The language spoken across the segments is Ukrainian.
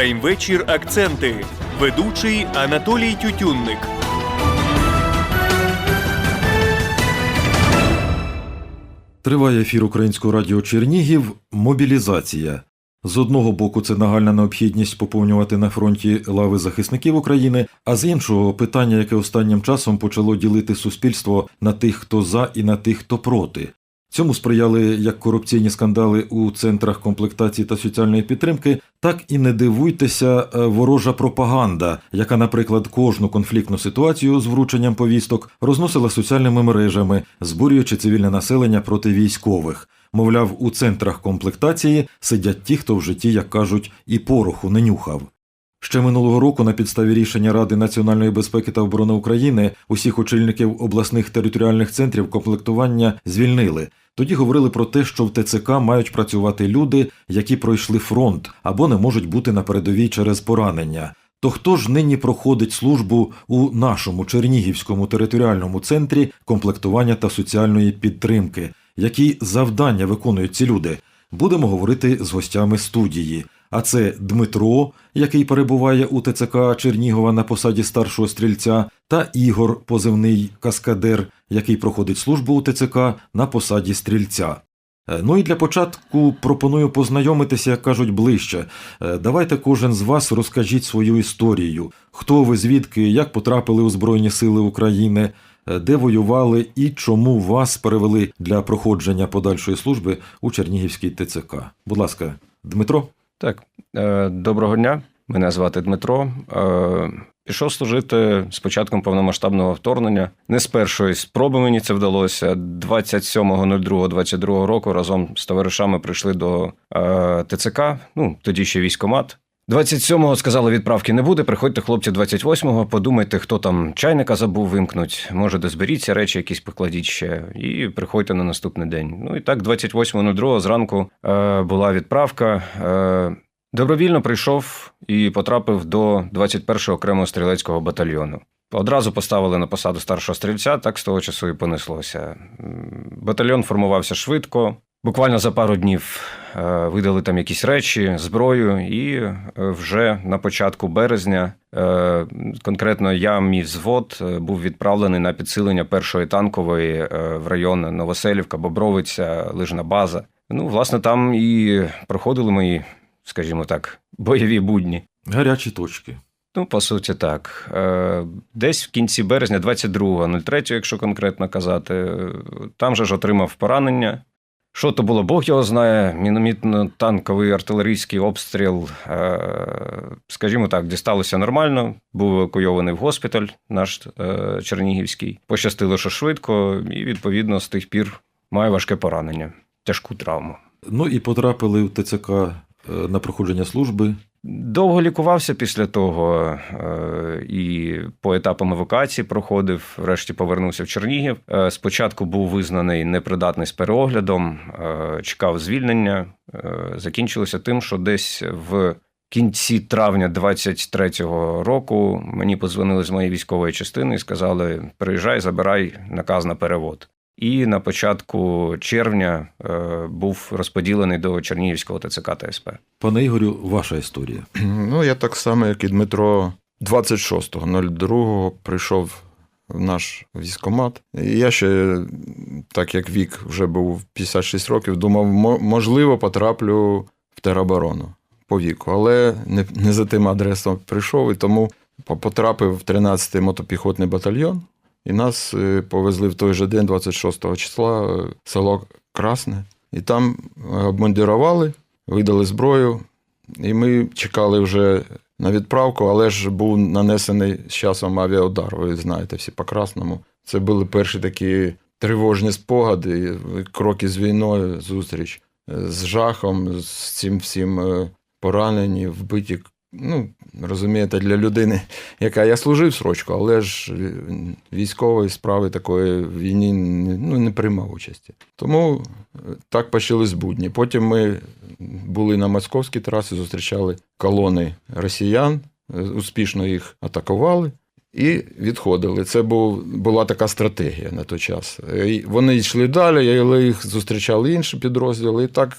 Прайм-вечір Акценти. Ведучий Анатолій Тютюнник. Триває ефір Українського радіо Чернігів Мобілізація. З одного боку, це нагальна необхідність поповнювати на фронті лави захисників України, а з іншого питання, яке останнім часом почало ділити суспільство на тих, хто за і на тих, хто проти. Цьому сприяли як корупційні скандали у центрах комплектації та соціальної підтримки, так і не дивуйтеся е, ворожа пропаганда, яка, наприклад, кожну конфліктну ситуацію з врученням повісток розносила соціальними мережами, збурюючи цивільне населення проти військових. Мовляв, у центрах комплектації сидять ті, хто в житті, як кажуть, і пороху не нюхав. Ще минулого року на підставі рішення Ради національної безпеки та оборони України усіх очільників обласних територіальних центрів комплектування звільнили. Тоді говорили про те, що в ТЦК мають працювати люди, які пройшли фронт або не можуть бути на передовій через поранення. То хто ж нині проходить службу у нашому Чернігівському територіальному центрі комплектування та соціальної підтримки? Які завдання виконують ці люди? Будемо говорити з гостями студії. А це Дмитро, який перебуває у ТЦК Чернігова на посаді старшого стрільця, та Ігор, позивний каскадер, який проходить службу у ТЦК на посаді стрільця. Е, Ну і для початку пропоную познайомитися, як кажуть, ближче. Е, Давайте кожен з вас розкажіть свою історію. Хто ви, звідки, як потрапили у Збройні Сили України, е, де воювали і чому вас перевели для проходження подальшої служби у Чернігівський ТЦК. Будь ласка, Дмитро. Так, е, доброго дня. Мене звати Дмитро. Е, Пішов служити з початком повномасштабного вторгнення. Не з першої спроби мені це вдалося. 27.02.22 року разом з товаришами прийшли до ТЦК, ну тоді ще військомат. 27-го сказали, відправки не буде. Приходьте, хлопці, 28-го, подумайте, хто там чайника забув вимкнуть. Може, дозберіться речі, якісь покладіть ще, і приходьте на наступний день. Ну і так, 28.02 зранку е, була відправка. Е, добровільно прийшов і потрапив до 21-го окремого стрілецького батальйону. Одразу поставили на посаду старшого стрільця, так з того часу і понеслося. Батальйон формувався швидко. Буквально за пару днів видали там якісь речі, зброю, і е, вже на початку березня е, конкретно я, мій взвод, е, був відправлений на підсилення першої танкової е, в район Новоселівка, Бобровиця, лижна база. Ну, власне, там і проходили мої, скажімо так, бойові будні. Гарячі точки. Ну, по суті, так. Е, Десь в кінці березня, 22.03, якщо конкретно казати, е, там же ж отримав поранення. Що то було, Бог його знає, міномітно-танковий артилерійський обстріл, е, скажімо так, дісталося нормально, був евакуйований в госпіталь наш е, Чернігівський. Пощастило, що швидко, і відповідно з тих пір має важке поранення, тяжку травму. Ну і потрапили в ТЦК е, на проходження служби. Довго лікувався після того е, і по етапам евакуації проходив. Врешті повернувся в Чернігів. Е, Спочатку був визнаний непридатний з переоглядом, е, чекав звільнення. Закінчилося тим, що десь в кінці травня 23-го року мені подзвонили з моєї військової частини і сказали: приїжджай, забирай наказ на перевод. І на початку червня е, був розподілений до Чернігівського ТЦК ТСП. Пане Ігорю, ваша історія. Ну, я так само, як і Дмитро, 26.02 прийшов в наш військомат. І я ще, так як вік вже був 56 років, думав, можливо, потраплю в тероборону по віку. Але не, не за тим адресом прийшов, і тому потрапив в 13-й мотопіхотний батальйон. І нас е, повезли в той же день, 26 числа, е, село Красне. І там обмундирували, видали зброю, і ми чекали вже на відправку, але ж був нанесений з часом авіаудар. Ви знаєте, всі по красному. Це були перші такі тривожні спогади, кроки з війною, зустріч е, з жахом, з цим всім поранені, вбиті. Ну, розумієте, для людини, яка я служив срочку, але ж військової справи такої в війні ну, не приймав участі. Тому е, так почались будні. Потім ми були на московській трасі, зустрічали колони росіян, е, успішно їх атакували і відходили. Це був, була така стратегія на той час. Вони йшли далі, але їх зустрічали інші підрозділи і так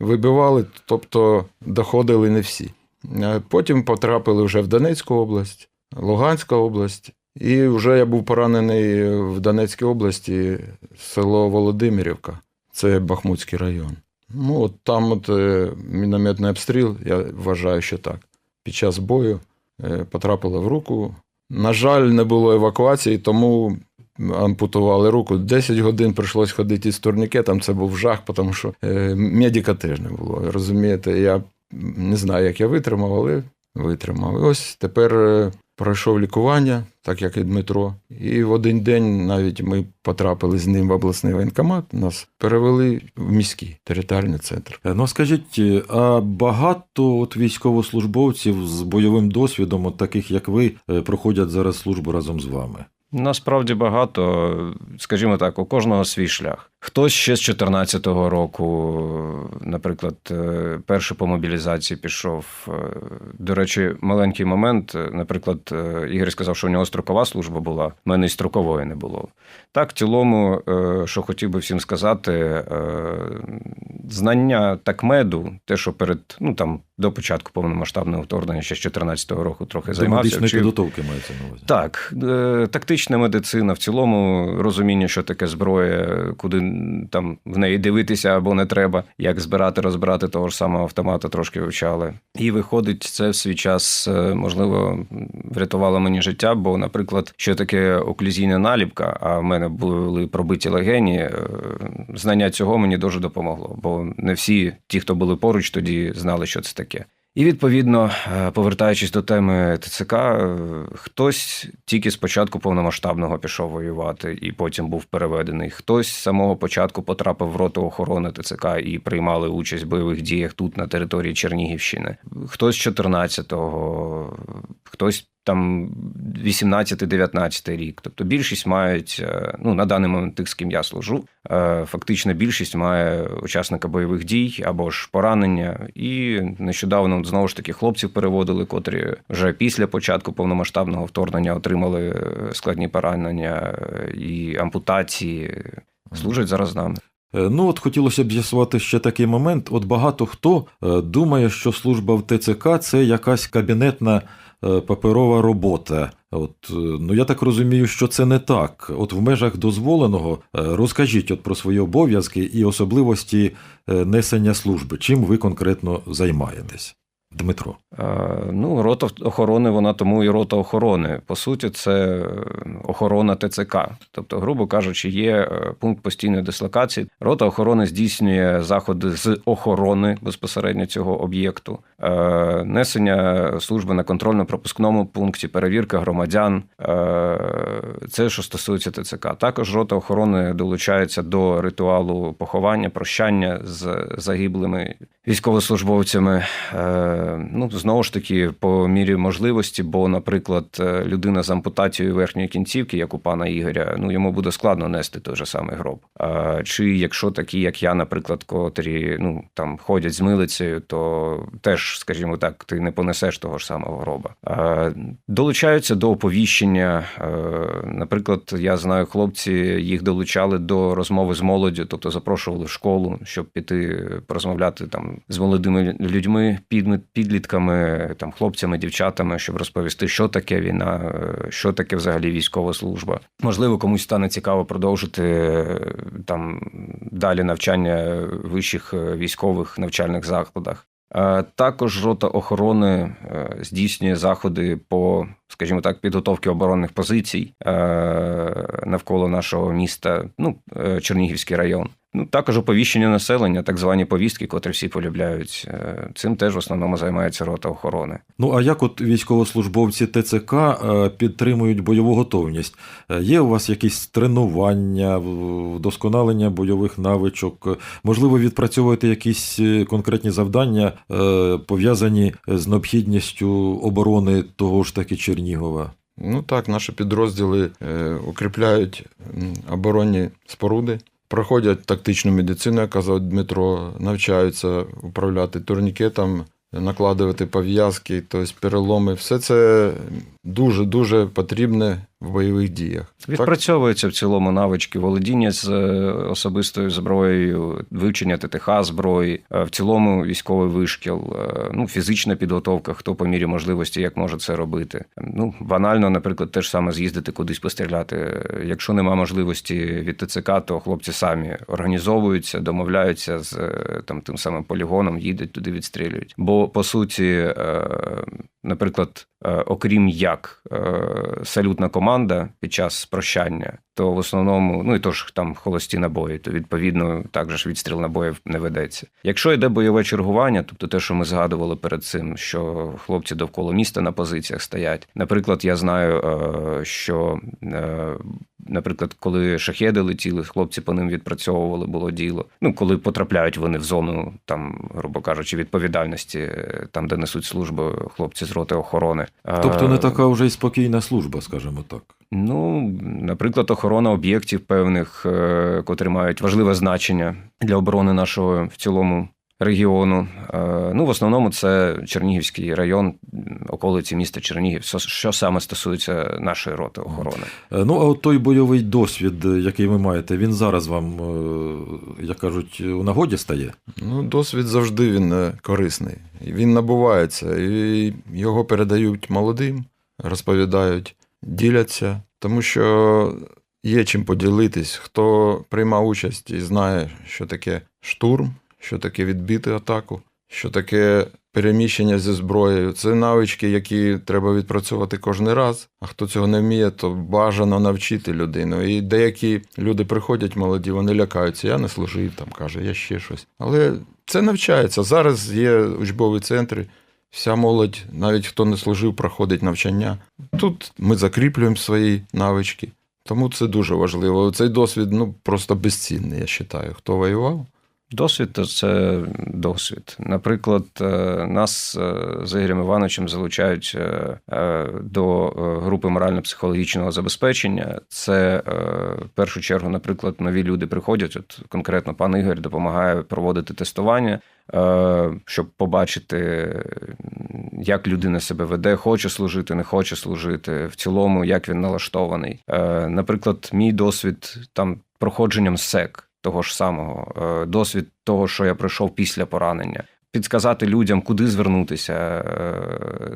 вибивали, тобто доходили не всі. Е, Потім потрапили вже в Донецьку область, Луганська область. І вже я був поранений в Донецькій області, село Володимирівка, це Бахмутський район. Ну, от там от е, мінометний обстріл, я вважаю, що так. Під час бою е, потрапило в руку. На жаль, не було евакуації, тому ампутували руку. 10 годин прийшлось ходити з турнікетом, це був жах, тому що медика теж не було. Розумієте, я не знаю, як я витримав, але витримав. І ось тепер е, пройшов лікування, так як і Дмитро. І в один день навіть ми потрапили з ним в обласний воєнкомат, нас перевели в міський територіальний центр. Е, Ну скажіть, е, а багато от військовослужбовців з бойовим досвідом, от таких як ви, проходять зараз службу разом з вами? Насправді багато, скажімо так, у кожного свій шлях. Хтось ще з 14-го року, наприклад, е, перший по мобілізації пішов. Е, До речі, маленький момент. е, Наприклад, Ігор сказав, що у нього строкова служба була, в мене і строкової не було. Так, в цілому, що хотів би всім сказати, знання такмеду, те, що перед ну там до початку повномасштабного вторгнення ще з 14-го року трохи займався. медичної вчив. підготовки мається на увазі. Так, тактична медицина, в цілому розуміння, що таке зброя, куди там в неї дивитися або не треба, як збирати, розбирати того ж самого автомата, трошки вивчали. І виходить, це в свій час, е, можливо, врятувало мені життя, бо, наприклад, що таке оклюзійна наліпка, а в мене були пробиті легені, е, знання цього мені дуже допомогло, бо не всі ті, хто були поруч, тоді знали, що це таке. І відповідно, е, повертаючись до теми ТЦК, е, хтось тільки з початку повномасштабного пішов воювати і потім був переведений. Хтось з самого початку потрапив в роту охорони ТЦК і приймали участь в бойових діях тут на території Чернігівщини. Хтось з 14-го, хтось там 18-19 рік. Тобто більшість мають, е, ну на даний момент тих, з ким я служу, е, фактично більшість має учасника бойових дій або ж поранення. І нещодавно знову ж таки хлопців переводили, котрі вже після початку повномасштабного вторгнення отримали е, складні поранення і ампутації. Служать зараз з нами. Ну, от хотілося б з'ясувати ще такий момент. От багато хто думає, що служба в ТЦК це якась кабінетна паперова робота. От, е, ну я так розумію, що це не так. От в межах дозволеного е, розкажіть от про свої обов'язки і особливості е, несення служби. Чим ви конкретно займаєтесь? Дмитро. Е, Ну, рота охорони, вона тому і рота охорони. По суті, це е, охорона ТЦК. Тобто, грубо кажучи, є е, пункт постійної дислокації. Рота охорони здійснює заходи з охорони безпосередньо цього об'єкту, несення служби на контрольно-пропускному пункті, перевірка громадян. Це що стосується ТЦК. Також рота охорони долучається до ритуалу поховання, прощання з загиблими військовослужбовцями. Ну, знову ж таки, по мірі можливості, бо, наприклад, е, людина з ампутацією верхньої кінцівки, як у пана Ігоря, ну йому буде складно нести той же самий гроб. А, чи якщо такі, як я, наприклад, котрі ну там ходять з милицею, то теж, скажімо так, ти не понесеш того ж самого гроба. Долучаються до оповіщення. Е, Наприклад, я знаю, хлопці їх долучали до розмови з молоддю, тобто запрошували в школу, щоб піти порозмовляти там з молодими людьми, підми- підлітками, там хлопцями, дівчатами, щоб розповісти, що таке війна, е, що таке взагалі військова служба. Можливо, комусь стане цікаво продовжити е, там далі навчання в вищих е, військових навчальних закладах. Також рота охорони здійснює заходи по, скажімо так, підготовки оборонних позицій навколо нашого міста, ну, Чернігівський район. Ну, також оповіщення населення, так звані повістки, котрі всі полюбляють. Е, Цим теж в основному займається рота охорони. Ну а як от військовослужбовці ТЦК е, підтримують бойову готовність? Е, Є у вас якісь тренування, вдосконалення бойових навичок? Можливо, відпрацьовуєте якісь конкретні завдання, пов'язані з необхідністю оборони того ж таки Чернігова? Ну так, наші підрозділи е, укріпляють оборонні споруди, проходять тактичну медицину, як казав Дмитро, навчаються управляти турнікетом, накладувати пов'язки, тобто переломи. Все це дуже дуже потрібне в бойових діях. Відпрацьовуються в цілому навички володіння з е, особистою зброєю, вивчення ТТХ зброї, е, в цілому військовий вишкіл, е, ну, фізична підготовка, хто по мірі можливості як може це робити. Ну, банально, наприклад, теж саме з'їздити кудись постріляти. Якщо нема можливості від ТЦК, то хлопці самі організовуються, домовляються з там тим самим полігоном, їдуть туди, відстрілюють. Бо по суті, наприклад, е, окрім як е, салютна команда під час прощання, то в основному, ну і то ж там холості набої, то відповідно також відстріл набоїв не ведеться. Якщо йде бойове чергування, тобто те, що ми згадували перед цим, що хлопці довкола міста на позиціях стоять. Наприклад, я знаю, е, що, наприклад, коли шахеди летіли, хлопці по ним відпрацьовували, було діло. Ну, коли потрапляють вони в зону, там, грубо кажучи, відповідальності, е, там, де несуть службу хлопці з роти охорони. Тобто не така вже й спокійна служба, скажімо так. Ну, наприклад, охорона об'єктів певних, е, котрі мають важливе значення для оборони нашого в цілому регіону. Е, Ну, в основному це Чернігівський район, околиці міста Чернігів. Що- саме стосується нашої роти охорони. Е, Ну, а от той бойовий досвід, е, який ви маєте, він зараз вам, як кажуть, у нагоді стає? Ну, досвід завжди він корисний. Він набувається, і його передають молодим, розповідають, діляться, тому що є чим поділитись. Хто приймав участь і знає, що таке штурм, що таке відбити атаку, що таке переміщення зі зброєю. Це навички, які треба відпрацьовувати кожен раз. А хто цього не вміє, то бажано навчити людину. І деякі люди приходять молоді, вони лякаються. Я не служив, там каже, я ще щось. Але це навчається. Зараз є учбові центри. Вся молодь, навіть хто не служив, проходить навчання. Тут ми закріплюємо свої навички. Тому це дуже важливо. Цей досвід ну, просто безцінний, я вважаю. Хто воював? Досвід то це досвід. Наприклад, е, нас е, з Ігорем Івановичем залучають е, до групи морально-психологічного забезпечення. Це в першу чергу, наприклад, нові люди приходять. От конкретно пан Ігор допомагає проводити тестування, щоб побачити, як людина себе веде, хоче служити, не хоче служити. В цілому, як він налаштований. Наприклад, мій досвід там проходженням СЕК того ж самого, е, досвід того, що я пройшов після поранення. Підказати людям, куди звернутися, е,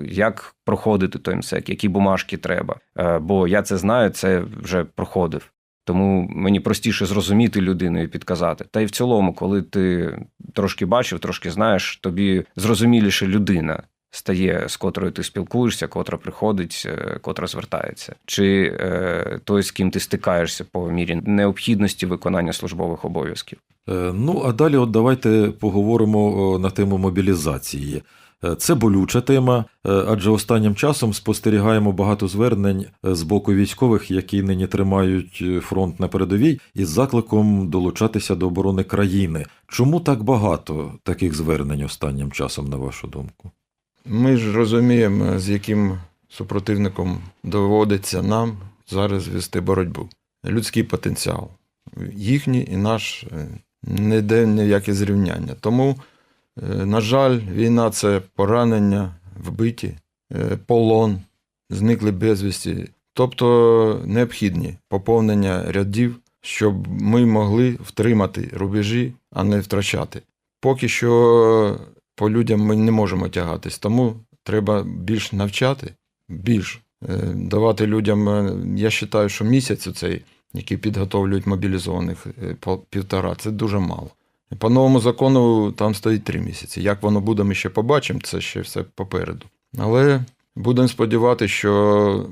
як проходити той МСЕК, які бумажки треба. Е, Бо я це знаю, це вже проходив. Тому мені простіше зрозуміти людину і підказати. Та й в цілому, коли ти трошки бачив, трошки знаєш, тобі зрозуміліше людина стає, з котрою ти спілкуєшся, котра приходить, е, котра звертається, чи е, той, з ким ти стикаєшся по мірі необхідності виконання службових обов'язків. Е, Ну, а далі от давайте поговоримо на тему мобілізації. Це болюча тема, адже останнім часом спостерігаємо багато звернень з боку військових, які нині тримають фронт на передовій, із закликом долучатися до оборони країни. Чому так багато таких звернень останнім часом, на вашу думку? Ми ж розуміємо, з яким супротивником доводиться нам зараз вести боротьбу. Людський потенціал. Їхній і наш е, не йде ніяке зрівняння. Тому, е, на жаль, війна це поранення, вбиті, е, полон, зникли безвісті. Тобто необхідні поповнення рядів, щоб ми могли втримати рубежі, а не втрачати. Поки що по людям ми не можемо тягатись, тому треба більш навчати, більш е, давати людям. е, Я вважаю, що місяць цей, який підготовлюють мобілізованих е, півтора, це дуже мало. По новому закону там стоїть три місяці. Як воно буде, ми ще побачимо, це ще все попереду. Але будемо сподіватися, що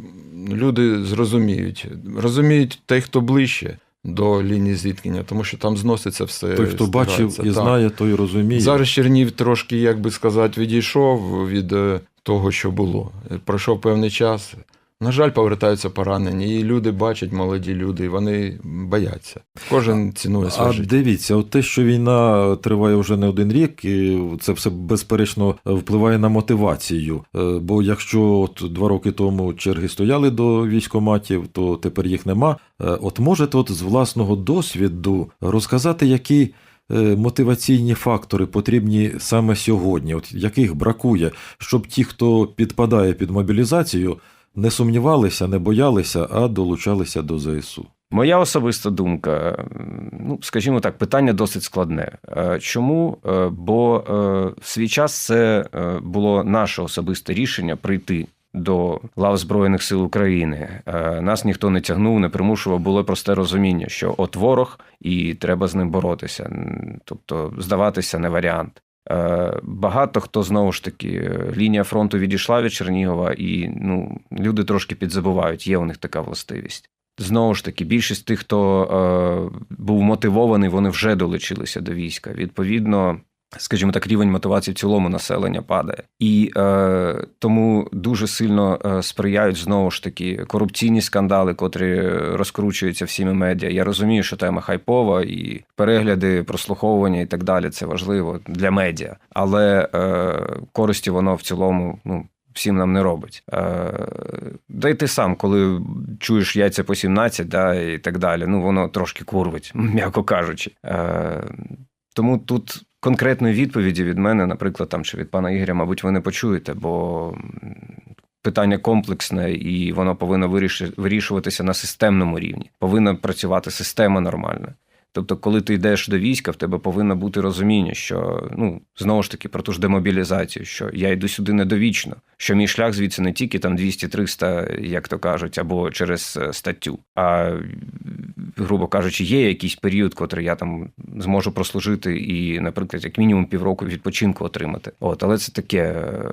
люди зрозуміють. Розуміють той, хто ближче до лінії зіткнення, тому що там зноситься все. Той, хто бачив і знає, той розуміє. Зараз Чернів трошки, як би сказати, відійшов від е, того, що було. Пройшов певний час. На жаль, повертаються поранені, і люди бачать, молоді люди, і вони бояться. Кожен цінує своє А життя. дивіться, от те, що війна триває вже не один рік, і це все безперечно впливає на мотивацію. Е, Бо якщо от два роки тому черги стояли до військоматів, то тепер їх нема. Е, От можете от з власного досвіду розказати, які е, мотиваційні фактори потрібні саме сьогодні, от яких бракує, щоб ті, хто підпадає під мобілізацію, не сумнівалися, не боялися, а долучалися до ЗСУ. Моя особиста думка, ну скажімо так, питання досить складне. Е, Чому? Е, Бо е, в свій час це було наше особисте рішення прийти. До лав Збройних сил України нас ніхто не тягнув, не примушував. Було просте розуміння, що от ворог і треба з ним боротися. Тобто здаватися не варіант. Е, Багато хто знову ж таки е, лінія фронту відійшла від Чернігова, і ну люди трошки підзабувають. Є у них така властивість. Знову ж таки, більшість тих, хто е, був мотивований, вони вже долучилися до війська. Відповідно, скажімо так, рівень мотивації в цілому населення падає. І е, тому дуже сильно е, сприяють знову ж таки корупційні скандали, котрі розкручуються всіми медіа. Я розумію, що тема хайпова і перегляди, прослуховування і так далі це важливо для медіа, але е, користі воно в цілому ну. Всім нам не робить. Е, да й ти сам, коли чуєш яйця по 17, да, і так далі, ну воно трошки курвить, м'яко кажучи. Е, тому тут конкретної відповіді від мене, наприклад, там чи від пана Ігоря, мабуть, ви не почуєте, бо питання комплексне і воно повинно виріш- вирішуватися на системному рівні. Повинна працювати система нормальна. Тобто, коли ти йдеш до війська, в тебе повинно бути розуміння, що ну знову ж таки про ту ж демобілізацію, що я йду сюди недовічно, що мій шлях звідси не тільки там 200-300, як то кажуть, або через е, статтю, а грубо кажучи, є якийсь період, котрий я там зможу прослужити і, наприклад, як мінімум півроку відпочинку отримати. От, але це таке. е,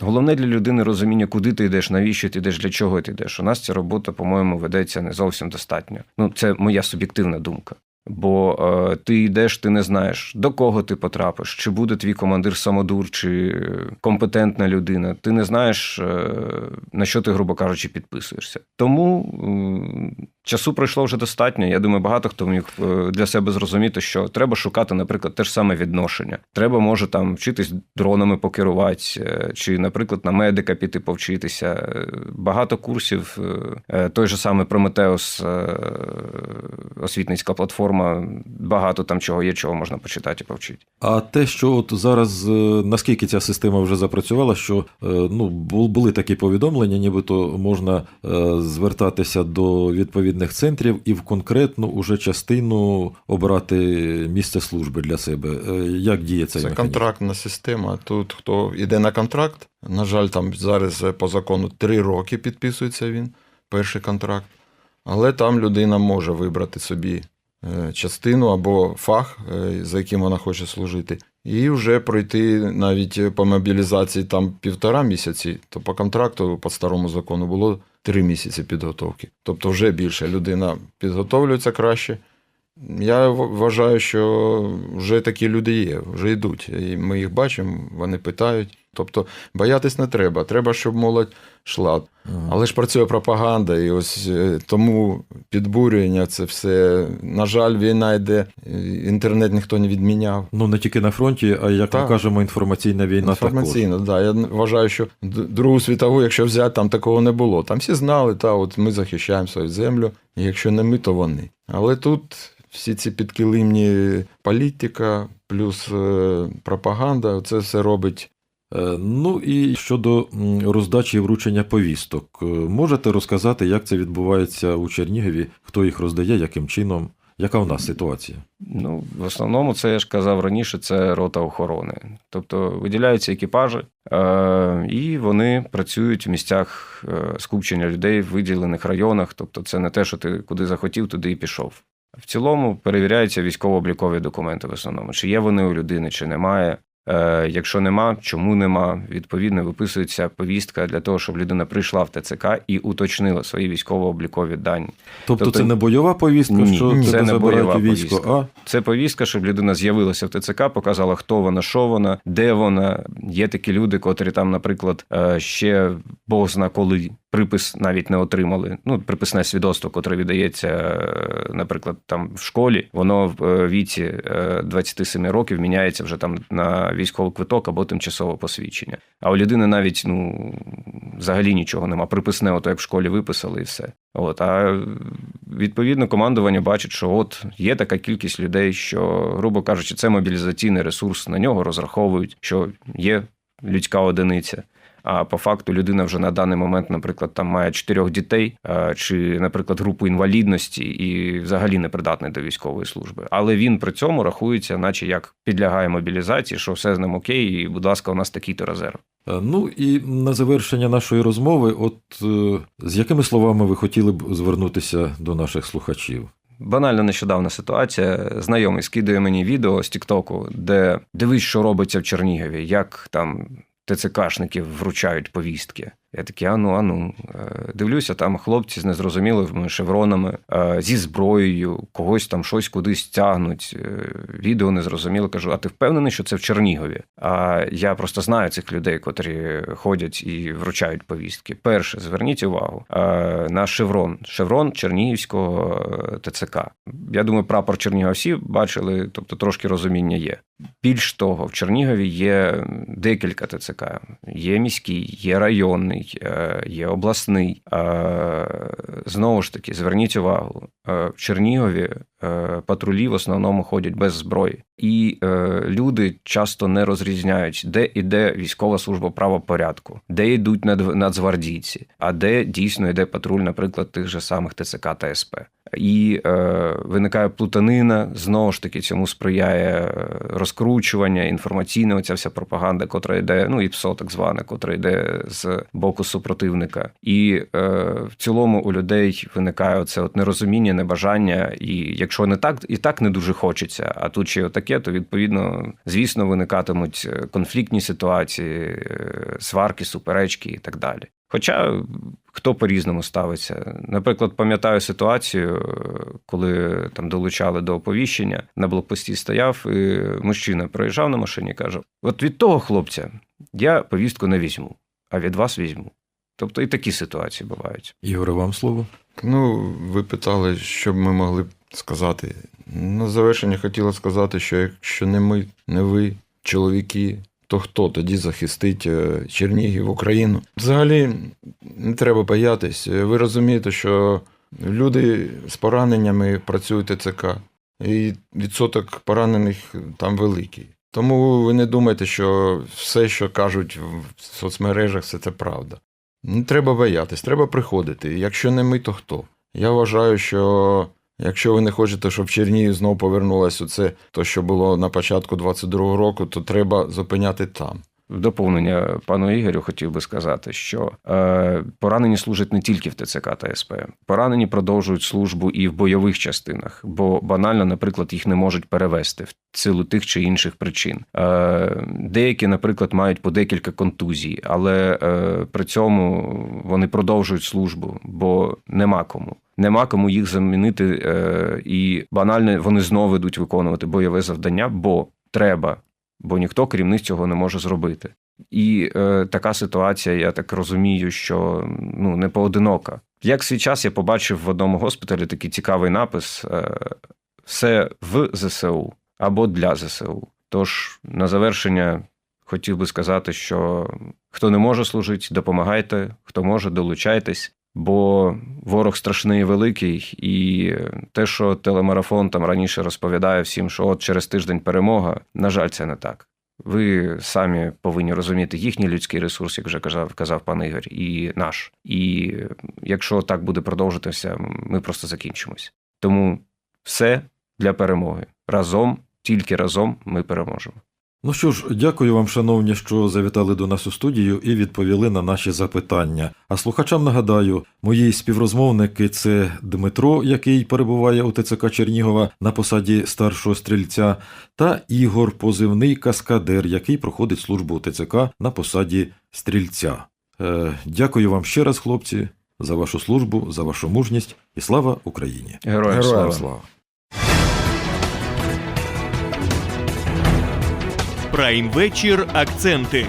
Головне для людини розуміння, куди ти йдеш, навіщо ти йдеш, для чого ти йдеш. У нас ця робота, по-моєму, ведеться не зовсім достатньо. Ну, це моя суб'єктивна думка. Бо е, ти йдеш, ти не знаєш, до кого ти потрапиш, чи буде твій командир самодур, чи е, компетентна людина. Ти не знаєш, е, на що ти, грубо кажучи, підписуєшся. Тому м, часу пройшло вже достатньо. Я думаю, багато хто міг е, для себе зрозуміти, що треба шукати, наприклад, те ж саме відношення. Треба, може, там вчитись дронами покерувати, е, чи, наприклад, на медика піти повчитися. Е, Багато курсів, е, е, той же самий Прометеус, е, освітницька платформа, багато там чого є, чого можна почитати і повчити. А те, що от зараз е, наскільки ця система вже запрацювала, що е, ну були такі повідомлення, нібито можна е, звертатися до відповідних центрів і в конкретну уже частину обрати місце служби для себе. Як діє цей Це механізм? контрактна система. Тут хто йде на контракт, на жаль, там зараз по закону три роки підписується він, перший контракт. Але там людина може вибрати собі частину або фах, е, за яким вона хоче служити, і вже пройти навіть по мобілізації там півтора місяці, то по контракту, по старому закону, було три місяці підготовки. Тобто вже більше людина підготовлюється краще. Я вважаю, що вже такі люди є, вже йдуть. І ми їх бачимо, вони питають. Тобто боятись не треба. Треба, щоб молодь йшла. Ага. Але ж працює пропаганда, і ось е, тому підбурювання це все. На жаль, війна йде, інтернет ніхто не відміняв. Ну не тільки на фронті, а як ми кажемо, інформаційна війна Інформаційно, да. Я вважаю, що Другу світову, якщо взяти, там такого не було. Там всі знали, та от ми захищаємо свою землю, і якщо не ми, то вони. Але тут всі ці підкилимні політика, плюс е, пропаганда, це все робить. Е, Ну і щодо роздачі і вручення повісток, Е, можете розказати, як це відбувається у Чернігові, хто їх роздає, яким чином, яка у нас ситуація? Ну, в основному, це я ж казав раніше, це рота охорони. Тобто виділяються екіпажі, е- і вони працюють в місцях скупчення людей в виділених районах. Тобто, це не те, що ти куди захотів, туди і пішов. В цілому перевіряються військово-облікові документи в основному, чи є вони у людини, чи немає. Е, якщо нема, чому нема, відповідно виписується повістка для того, щоб людина прийшла в ТЦК і уточнила свої військово-облікові дані. Тобто, Тобто- це не бойова повістка, Ні, що це тебе не бойова військо, повістка. Це повістка, щоб людина з'явилася в ТЦК, показала, хто вона, що вона, де вона. Є такі люди, котрі там, наприклад, е, ще Бог зна коли припис навіть не отримали. Ну, приписне свідоцтво, котре віддається, е, наприклад, там в школі, воно в е, віці е, 27 років міняється вже там на військовий квиток або тимчасове посвідчення. А у людини навіть ну взагалі нічого нема. Приписне, ото як в школі виписали, і все. От а відповідно командування бачить, що от є така кількість людей, що, грубо кажучи, це мобілізаційний ресурс. На нього розраховують, що є людська одиниця. А по факту людина вже на даний момент, наприклад, там має чотирьох дітей, чи, наприклад, групу інвалідності і взагалі не придатний до військової служби. Але він при цьому рахується, наче як підлягає мобілізації, що все з ним окей, і, будь ласка, у нас такий-то резерв. Е, Ну і на завершення нашої розмови, от е, з якими словами ви хотіли б звернутися до наших слухачів? Банально нещодавна ситуація. Знайомий скидує мені відео з Тіктоку, де дивись, що робиться в Чернігові, як там ТЦКшників вручають повістки. Я такий, ану, ану. Е, Дивлюся, там хлопці з незрозумілими шевронами, е, зі зброєю, когось там щось кудись тягнуть. Е, Відео незрозуміло. Кажу, а ти впевнений, що це в Чернігові? А я просто знаю цих людей, котрі ходять і вручають повістки. Перше, зверніть увагу на шеврон. Шеврон Чернігівського ТЦК. Я думаю, прапор Чернігова всі бачили, тобто трошки розуміння є. Більш того, в Чернігові є декілька ТЦК. Є міський, є районний, е, є обласний. Е, Знову ж таки, зверніть увагу, е, в Чернігові патрулі в основному ходять без зброї, і люди часто не розрізняють, де іде військова служба правопорядку, де йдуть надзвардійці, а де дійсно йде патруль, наприклад, тих же самих ТЦК та СП. І е, виникає плутанина. Знову ж таки, цьому сприяє е, розкручування, інформаційна оця вся пропаганда, котра йде, ну і ПСО, так зване, котра йде з боку супротивника. І е, в цілому у людей виникає оце от нерозуміння, небажання. І якщо не так, і так не дуже хочеться, а тут ще таке, то відповідно, звісно, виникатимуть е, конфліктні ситуації, е, сварки, суперечки і так далі. Хоча хто по-різному ставиться. Наприклад, пам'ятаю ситуацію, е, коли там долучали до оповіщення, на блокпості стояв, і мужчина проїжджав на машині і каже: От від того хлопця я повістку не візьму, а від вас візьму. Тобто і такі ситуації бувають. Ігоре, вам слово. Ну, ви питали, що б ми могли сказати. На завершення хотіла сказати, що якщо не ми, не ви, чоловіки, то хто тоді захистить е, Чернігів, Україну? Взагалі не треба боятись. Ви розумієте, що люди з пораненнями працюють в ТЦК, і відсоток поранених там великий. Тому ви не думайте, що все, що кажуть в соцмережах, все це правда. Не треба боятись, треба приходити. Якщо не ми, то хто? Я вважаю, що якщо ви не хочете, щоб Чернігів знову у це, то що було на початку 22-го року, то треба зупиняти там. В доповнення пану Ігорю хотів би сказати, що е, поранені служать не тільки в ТЦК та СП. Поранені продовжують службу і в бойових частинах, бо банально, наприклад, їх не можуть перевести в силу тих чи інших причин. Е, деякі, наприклад, мають по декілька контузій, але е, при цьому вони продовжують службу, бо нема кому. Нема кому їх замінити, е, і банально вони знову йдуть виконувати бойове завдання, бо треба бо ніхто крім них цього не може зробити. І е, така ситуація, я так розумію, що ну не поодинока. Як свій час я побачив в одному госпіталі такий цікавий напис: е, все в ЗСУ або для ЗСУ. Тож на завершення хотів би сказати, що хто не може служити, допомагайте, хто може, долучайтесь. Бо ворог страшний і великий, і те, що телемарафон там раніше розповідає всім, що от через тиждень перемога, на жаль, це не так. Ви самі повинні розуміти їхній людський ресурс, як вже казав, казав пан Ігор, і наш. І якщо так буде продовжитися, ми просто закінчимось. Тому все для перемоги. Разом, тільки разом ми переможемо. Ну що ж, дякую вам, шановні, що завітали до нас у студію і відповіли на наші запитання. А слухачам нагадаю, мої співрозмовники це Дмитро, який перебуває у ТЦК Чернігова на посаді старшого стрільця, та Ігор, позивний каскадер, який проходить службу у ТЦК на посаді стрільця. Е, дякую вам ще раз, хлопці, за вашу службу, за вашу мужність і слава Україні! Героям, слава! слава! Прайм вечір. Акценти.